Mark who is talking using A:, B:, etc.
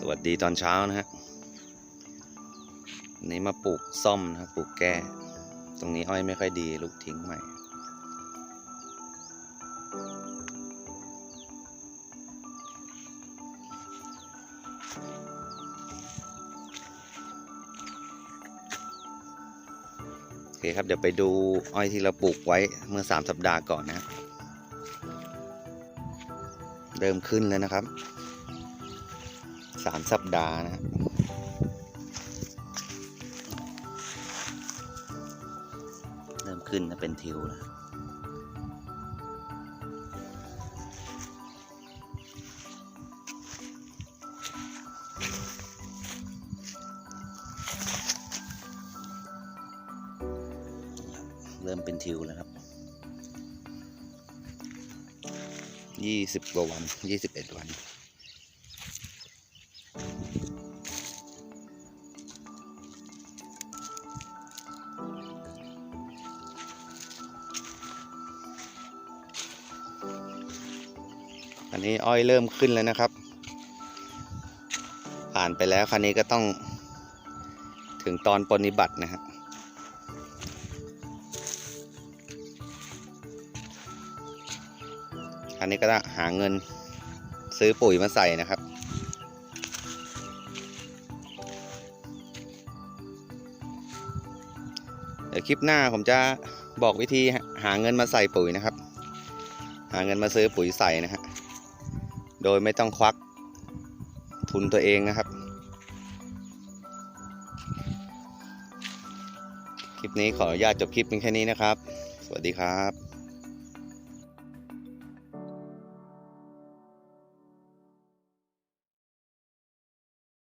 A: สวัสดีตอนเช้านะฮะนี้มาปลูกส้มนะครับปลูกแก้ ตรงนี้อ้อยไม่ค่อยดีลูกทิ้งใหม่ โอเคครับเดี๋ยวไปดูอ้อยที่เราปลูกไว้เมื่อ 3 สัปดาห์ก่อนนะ เริ่มขึ้นแล้วนะครับ สามสัปดาห์นะฮะเริ่มขึ้นนะเป็นทิวแล้วเริ่มเป็นทิวแล้วครับยี่สิบกว่าวันยี่สิบเอ็ดวัน อันนี้อ้อยเริ่มขึ้นแล้วนะครับ ผ่านไปแล้วคันนี้ก็ต้องถึงตอนปฏิบัตินะครับคันนี้ก็ต้องหาเงินซื้อปุ๋ยมาใส่นะครับเดี๋ยวคลิปหน้าผมจะบอกวิธีหาเงินมาใส่ปุ๋ยนะครับ หาเงินมาซื้อปุ๋ยใส่นะฮะ โดยไม่ต้องควักทุนตัวเองนะครับ คลิปนี้ขออนุญาตจบคลิปเพียงแค่นี้นะครับ สวัสดีครับ